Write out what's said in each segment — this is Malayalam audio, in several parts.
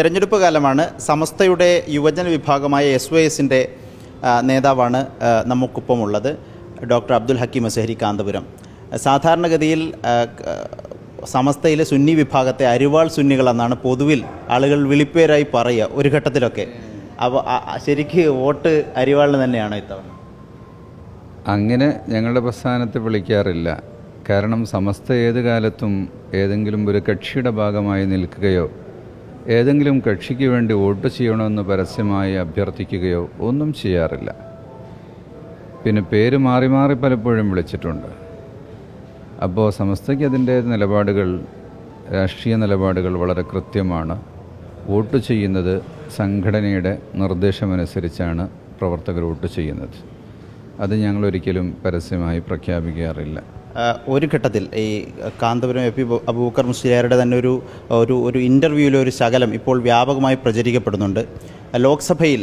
തെരഞ്ഞെടുപ്പ് കാലമാണ് സമസ്തയുടെ യുവജന വിഭാഗമായ എസ് വൈ എസിന്റെ നേതാവാണ് നമുക്കൊപ്പം ഉള്ളത് ഡോക്ടർ അബ്ദുൽ ഹക്കീം അസഹരി കാന്തപുരം. സാധാരണഗതിയിൽ സമസ്തയിലെ സുന്നി വിഭാഗത്തെ അരിവാൾ സുന്നികളെന്നാണ് പൊതുവിൽ ആളുകൾ വിളിപ്പേരായി പറയുക ഒരു ഘട്ടത്തിലൊക്കെ. അപ്പോൾ ശരിക്ക് വോട്ട് അരിവാളിന് തന്നെയാണ് ഇത്തവണ? അങ്ങനെ ഞങ്ങളുടെ പ്രസ്ഥാനത്തെ വിളിക്കാറില്ല. കാരണം സമസ്ത ഏത് കാലത്തും ഏതെങ്കിലും ഒരു കക്ഷിയുടെ ഭാഗമായി നിൽക്കുകയോ ഏതെങ്കിലും കക്ഷിക്ക് വേണ്ടി വോട്ട് ചെയ്യണമെന്ന് പരസ്യമായി അഭ്യർത്ഥിക്കുകയോ ഒന്നും ചെയ്യാറില്ല. പിന്നെ പേര് മാറി മാറി പലപ്പോഴും വിളിച്ചിട്ടുണ്ട്. അപ്പോൾ സമസ്തയ്ക്ക് അതിന്റെ നിലപാടുകൾ രാഷ്ട്രീയ നിലപാടുകൾ വളരെ കൃത്യമാണ്. വോട്ട് ചെയ്യുന്നത് സംഘടനയുടെ നിർദ്ദേശമനുസരിച്ചാണ് പ്രവർത്തകർ വോട്ട് ചെയ്യുന്നത്. അത് ഞങ്ങൾ ഒരിക്കലും പരസ്യമായി പ്രഖ്യാപിക്കാറില്ല. ഒരു ഘട്ടത്തിൽ ഈ കാന്തപുരം എ പി അബൂബക്കർ മുസ്ലിയാരുടെ തന്നെ ഒരു ഒരു ഒരു ഇന്റർവ്യൂവിലെ ഒരു ശകലം ഇപ്പോൾ വ്യാപകമായി പ്രചരിക്കപ്പെടുന്നുണ്ട്. ലോക്സഭയിൽ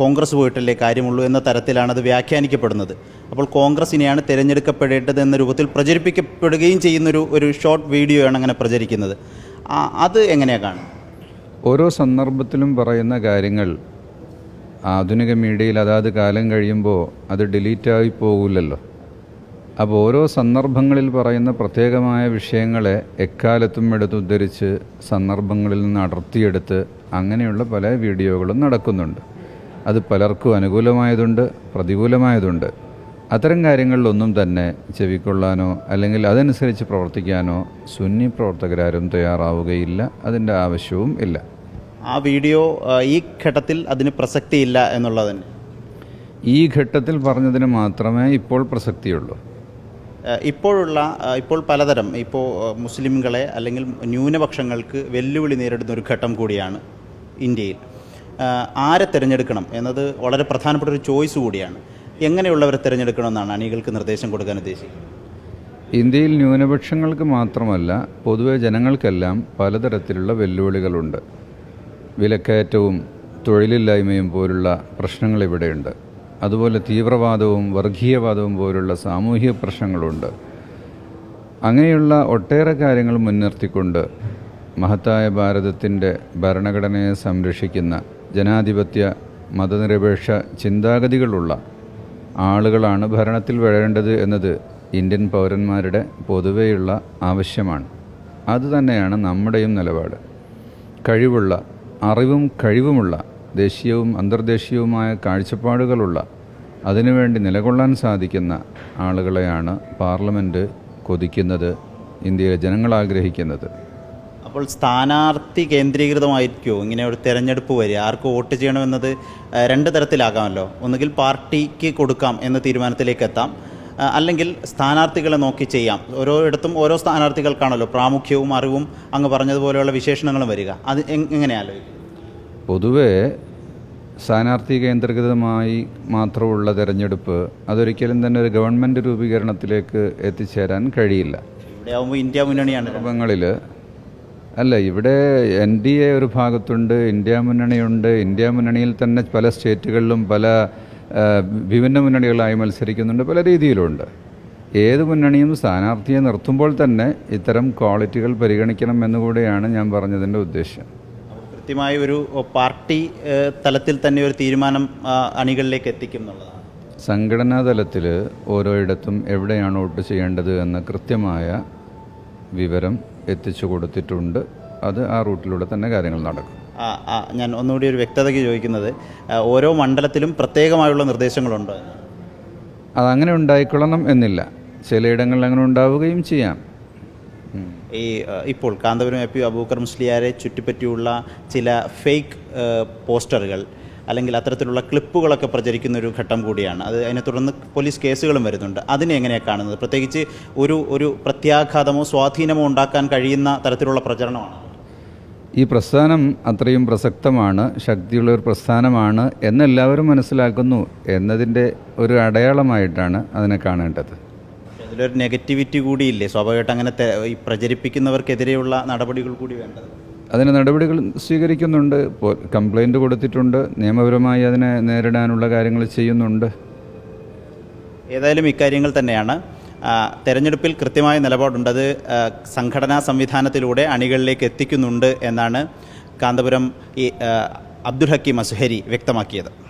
കോൺഗ്രസ് പോയിട്ടല്ലേ കാര്യമുള്ളൂ എന്ന തരത്തിലാണ് അത് വ്യാഖ്യാനിക്കപ്പെടുന്നത്. അപ്പോൾ കോൺഗ്രസിനെയാണ് തിരഞ്ഞെടുക്കപ്പെടേണ്ടത് എന്ന രൂപത്തിൽ പ്രചരിപ്പിക്കപ്പെടുകയും ചെയ്യുന്നൊരു ഒരു ഷോർട്ട് വീഡിയോയാണ് അങ്ങനെ പ്രചരിക്കുന്നത്. അത് എങ്ങനെയാണ് കാണുന്നത് ഓരോ സന്ദർഭത്തിലും പറയുന്ന കാര്യങ്ങൾ ആധുനിക മീഡിയയിൽ അതാത് കാലം കഴിയുമ്പോൾ അത് ഡിലീറ്റായി പോകില്ലല്ലോ അപ്പോൾ ഓരോ സന്ദർഭങ്ങളിൽ പറയുന്ന പ്രത്യേകമായ വിഷയങ്ങളെ എക്കാലത്തും എടുത്തുദ്ധരിച്ച് സന്ദർഭങ്ങളിൽ നിന്ന് അടർത്തിയെടുത്ത് അങ്ങനെയുള്ള പല വീഡിയോകളും നടക്കുന്നുണ്ട്. അത് പലർക്കും അനുകൂലമായതുണ്ട് പ്രതികൂലമായതുണ്ട്. അത്തരം കാര്യങ്ങളിലൊന്നും തന്നെ ചെവിക്കൊള്ളാനോ അല്ലെങ്കിൽ അതനുസരിച്ച് പ്രവർത്തിക്കാനോ സുന്നി പ്രവർത്തകരാരും തയ്യാറാവുകയില്ല. അതിന്റെ ആവശ്യവും ഇല്ല. ആ വീഡിയോ ഈ ഘട്ടത്തിൽ അതിന് പ്രസക്തിയില്ല എന്നുള്ളത് ഈ ഘട്ടത്തിൽ പറഞ്ഞതിന് മാത്രമേ ഇപ്പോൾ പ്രസക്തിയുള്ളൂ. ഇപ്പോഴുള്ള ഇപ്പോൾ പലതരം ഇപ്പോൾ മുസ്ലിംകളെ അല്ലെങ്കിൽ ന്യൂനപക്ഷങ്ങൾക്ക് വെല്ലുവിളി നേരിടുന്ന ഒരു ഘട്ടം കൂടിയാണ് ഇന്ത്യയിൽ. ആരെ തിരഞ്ഞെടുക്കണം എന്നത് വളരെ പ്രധാനപ്പെട്ട ഒരു ചോയ്സ് കൂടിയാണ്. എങ്ങനെയുള്ളവരെ തിരഞ്ഞെടുക്കണമെന്നാണ് അണികൾക്ക് നിർദ്ദേശം കൊടുക്കാൻ ഉദ്ദേശിക്കുന്നത്? ഇന്ത്യയിൽ ന്യൂനപക്ഷങ്ങൾക്ക് മാത്രമല്ല പൊതുവെ ജനങ്ങൾക്കെല്ലാം പലതരത്തിലുള്ള വെല്ലുവിളികളുണ്ട്. വിലക്കയറ്റവും തൊഴിലില്ലായ്മയും പോലുള്ള പ്രശ്നങ്ങൾ ഇവിടെയുണ്ട്. അതുപോലെ തീവ്രവാദവും വർഗീയവാദവും പോലുള്ള സാമൂഹിക പ്രശ്നങ്ങളുണ്ട്. അങ്ങനെയുള്ള ഒട്ടേറെ കാര്യങ്ങൾ മുൻനിർത്തിക്കൊണ്ട് മഹത്തായ ഭാരതത്തിന്റെ ഭരണഘടനയെ സംരക്ഷിക്കുന്ന ജനാധിപത്യ മതനിരപേക്ഷ ചിന്താഗതികളുള്ള ആളുകളാണ് ഭരണത്തിൽ വരേണ്ടത് എന്നത് ഇന്ത്യൻ പൗരന്മാരുടെ പൊതുവെയുള്ള ആവശ്യമാണ്. അതുതന്നെയാണ് നമ്മുടെയും നിലപാട്. കഴിവുള്ള അറിവും കഴിവുമുള്ള ദേശീയവും അന്തർദേശീയവുമായ കാഴ്ചപ്പാടുകളുള്ള അതിനുവേണ്ടി നിലകൊള്ളാൻ സാധിക്കുന്ന ആളുകളെയാണ് പാർലമെന്റ് കൊതിക്കുന്നത് ഇന്ത്യയിലെ ജനങ്ങൾ ആഗ്രഹിക്കുന്നത്. അപ്പോൾ സ്ഥാനാർത്ഥി കേന്ദ്രീകൃതമായിരിക്കുമോ ഇങ്ങനെ ഒരു തെരഞ്ഞെടുപ്പ് വരിക. ആർക്ക് വോട്ട് ചെയ്യണമെന്നത് രണ്ട് തരത്തിലാകാമല്ലോ. ഒന്നുകിൽ പാർട്ടിക്ക് കൊടുക്കാം എന്ന തീരുമാനത്തിലേക്ക് എത്താം. അല്ലെങ്കിൽ സ്ഥാനാർത്ഥികളെ നോക്കി ചെയ്യാം. ഓരോയിടത്തും ഓരോ സ്ഥാനാർത്ഥികൾക്കാണല്ലോ പ്രാമുഖ്യവും അറിവും അങ്ങ് പറഞ്ഞതുപോലെയുള്ള വിശേഷണങ്ങളും വരിക. അത് എങ്ങനെയാലോ പൊതുവേ സ്ഥാനാർത്ഥി കേന്ദ്രീകൃതമായി മാത്രമുള്ള തെരഞ്ഞെടുപ്പ് അതൊരിക്കലും തന്നെ ഒരു ഗവൺമെന്റ് രൂപീകരണത്തിലേക്ക് എത്തിച്ചേരാൻ കഴിയില്ല. ഇന്ത്യ മുന്നണിയാണ്. സന്ദർഭങ്ങളിൽ അല്ല ഇവിടെ എൻ ഡി എ ഒരു ഭാഗത്തുണ്ട് ഇന്ത്യ മുന്നണിയുണ്ട്. ഇന്ത്യ മുന്നണിയിൽ തന്നെ പല സ്റ്റേറ്റുകളിലും പല വിഭിന്ന മുന്നണികളായി മത്സരിക്കുന്നുണ്ട് പല രീതിയിലുണ്ട്. ഏത് മുന്നണിയും സ്ഥാനാർത്ഥിയെ നിർത്തുമ്പോൾ തന്നെ ഇത്തരം ക്വാളിറ്റികൾ പരിഗണിക്കണം എന്നുകൂടെയാണ് ഞാൻ പറഞ്ഞതിന്റെ ഉദ്ദേശ്യം അപ്പോൾ കൃത്യമായ ഒരു പാർട്ടി തലത്തിൽ തന്നെ ഒരു തീരുമാനം അണികളിലേക്ക് എത്തിക്കും എന്നുള്ളതാണ് സംഘടനാ തലത്തിൽ ഓരോയിടത്തും എവിടെയാണ് വോട്ട് ചെയ്യേണ്ടത് എന്ന കൃത്യമായ വിവരം എത്തിച്ചു കൊടുത്തിട്ടുണ്ട് അത് ആ റൂട്ടിലൂടെ തന്നെ കാര്യങ്ങൾ നടക്കും ഞാൻ ഒന്നുകൂടി ഒരു വ്യക്തതയ്ക്ക് ചോദിക്കുന്നത് ഓരോ മണ്ഡലത്തിലും പ്രത്യേകമായുള്ള നിർദ്ദേശങ്ങളുണ്ടോ? അതങ്ങനെ ഉണ്ടായിക്കൊള്ളണം എന്നില്ല ചിലയിടങ്ങളിൽ അങ്ങനെ ഉണ്ടാവുകയും ചെയ്യാം. ഈ ഇപ്പോൾ കാന്തപുരം എ പി അബൂക്കർ മുസ്ലിയാരെ ചുറ്റിപ്പറ്റിയുള്ള ചില ഫേക്ക് പോസ്റ്ററുകൾ അല്ലെങ്കിൽ അത്തരത്തിലുള്ള ക്ലിപ്പുകളൊക്കെ പ്രചരിക്കുന്ന ഒരു ഘട്ടം കൂടിയാണ്. അത് അതിനെ തുടർന്ന് പോലീസ് കേസുകളും വരുന്നുണ്ട്. അതിനെ എങ്ങനെയാണ് കാണുന്നത്? പ്രത്യേകിച്ച് ഒരു ഒരു പ്രത്യാഘാതമോ സ്വാധീനമോ ഉണ്ടാക്കാൻ കഴിയുന്ന തരത്തിലുള്ള പ്രചരണമാണ്? ഈ പ്രസ്ഥാനം അത്രയും പ്രസക്തമാണ് ശക്തിയുള്ള ഒരു പ്രസ്ഥാനമാണ് എന്നെല്ലാവരും മനസ്സിലാക്കുന്നു എന്നതിന്റെ ഒരു അടയാളമായിട്ടാണ് അതിനെ കാണേണ്ടത്. അതിലൊരു നെഗറ്റിവിറ്റി കൂടിയില്ലേ? സ്വാഭാവികമായിട്ട് അങ്ങനെ ഈ പ്രചരിപ്പിക്കുന്നവർക്കെതിരെയുള്ള നടപടികൾ കൂടി വേണ്ടത്. അതിന് നടപടികൾ സ്വീകരിക്കുന്നുണ്ട്. കംപ്ലൈന്റ് കൊടുത്തിട്ടുണ്ട്. നിയമപരമായി അതിനെ നേരിടാനുള്ള കാര്യങ്ങൾ ചെയ്യുന്നുണ്ട്. ഏതായാലും ഇക്കാര്യങ്ങൾ തന്നെയാണ്. തെരഞ്ഞെടുപ്പിൽ കൃത്യമായ നിലപാടുണ്ട്. അത് സംഘടനാ സംവിധാനത്തിലൂടെ അണികളിലേക്ക് എത്തിക്കുന്നുണ്ട് എന്നാണ് കാന്തപുരം ഈ അബ്ദുൽ ഹക്കീം അസുഹരി വ്യക്തമാക്കിയത്.